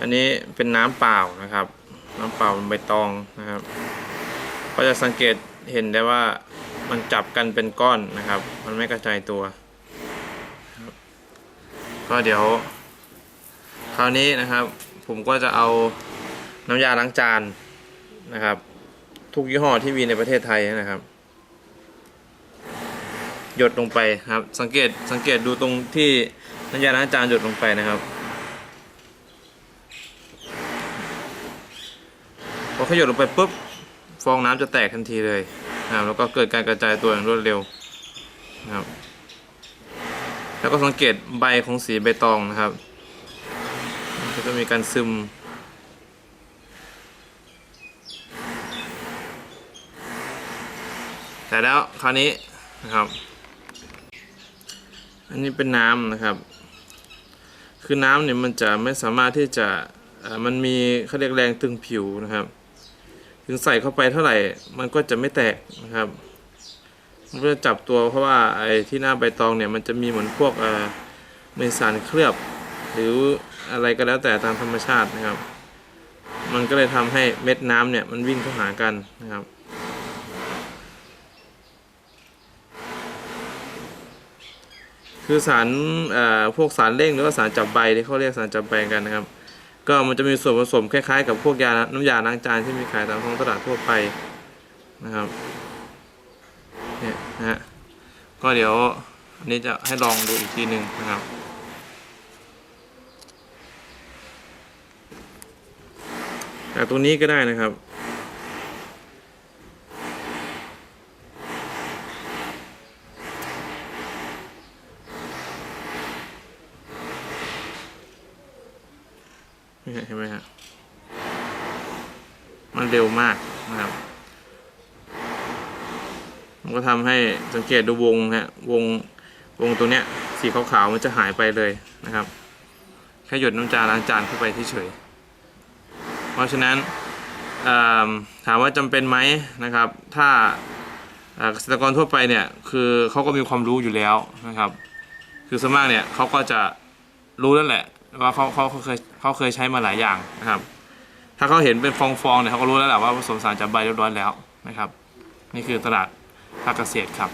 อันนี้เป็นน้ำเปล่านะครับ น้ำเปล่าใบตองนะครับ ก็จะสังเกตเห็นได้ว่ามันจับกันเป็นก้อนนะครับ มันไม่กระจายตัว ก็เดี๋ยว คราวนี้นะครับ ผมก็จะเอาน้ำยาล้างจานนะครับ ทุกยี่ห้อที่มีในประเทศไทยนะครับ หยดลงไปครับ สังเกตสังเกตดูตรงที่น้ำยาล้างจานหยดลงไปนะครับ พอขยดลงไปปุ๊บฟองน้ำจะแตกทันทีเลยนะครับแล้วก็เกิดการกระจายตัวอย่างรวดเร็วนะครับแล้วก็สังเกตใบของสีใบตองนะครับมันก็จะมีการซึมแต่แล้วคราวนี้นะครับ อันนี้เป็นน้ำนะครับ คือน้ำเนี่ยมันจะไม่สามารถที่จะมันมีเขาเรียกแรงตึงผิวนะครับ ถึงใส่เข้าไปเท่าไหร่ มันก็จะไม่แตกนะครับมันก็จะจับตัวเพราะว่าไอ้ที่หน้าใบตองเนี่ยมันจะมีเหมือนพวกเอ่อมีสารเคลือบ หรืออะไรก็แล้วแต่ตามธรรมชาตินะครับ มันก็เลยทำให้เม็ดน้ำเนี่ยมันวิ่งเข้าหากันนะครับคือสารพวกสารเร่งหรือว่าสารจับใบที่เขาเรียกสารจับใบกันนะครับ ก็มันจะมีส่วนผสมคล้ายๆ กับพวกยาน้ำยาล้างจานที่มีขายตามท้องตลาดทั่วไปนะครับเนี่ยนะฮะก็เดี๋ยวอันนี้จะให้ลองดูอีกทีหนึ่งนะครับจากตรงนี้ก็ได้นะครับ เห็นไหมฮะมันเร็วมากนะครับ มันก็ทำให้สังเกตดูวงฮะวงวงตัวเนี้ย สีขาวๆมันจะหายไปเลยนะครับ แค่หยดน้ำจาล้างจานเข้าไปเฉยๆเพราะฉะนั้นถามว่าจำเป็นไหมนะครับ ถ้าเกษตรกรทั่วไปเนี่ยคือเขาก็มีความรู้อยู่แล้วนะครับ คือสมากเนี่ยเขาก็จะรู้แล้วแหละ ว่าเขาเขาเขาเคยเขาเคยใช้มาหลายอย่างนะครับ ถ้าเขาเห็นเป็นฟองๆเนี่ยเขาก็รู้แล้วแหละว่าผสมสารจับใบเรียบร้อยแล้วนะครับ นี่คือตลาดภาคเกษตรครับ